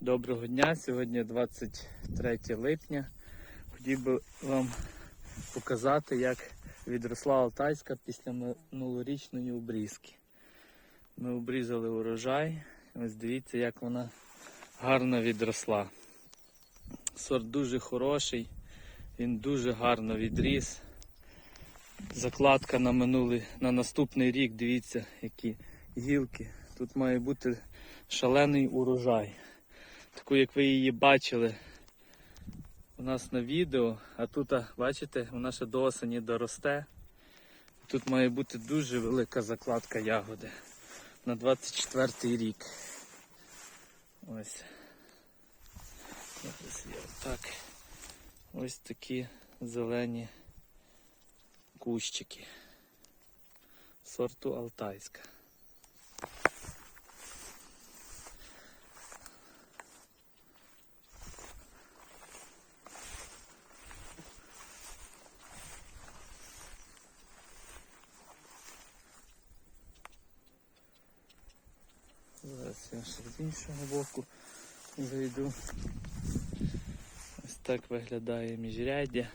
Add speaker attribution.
Speaker 1: Доброго дня, сьогодні 23 липня. Хотів би вам показати, як відросла Алтайська після минулорічної обрізки. Ми обрізали урожай. Ось дивіться, як вона гарно відросла. Сорт дуже хороший, він дуже гарно відріс. Закладка на минулий, на наступний рік, дивіться, які гілки. Тут має бути шалений урожай. Таку, як ви її бачили у нас на відео, а тут, бачите, вона ще до осені доросте. Тут має бути дуже велика закладка ягоди на 24 рік. Ось. Я отак. Ось такі зелені кущики сорту Алтайська. Зараз я ще з іншого боку зайду. Ось так виглядає міжряддя.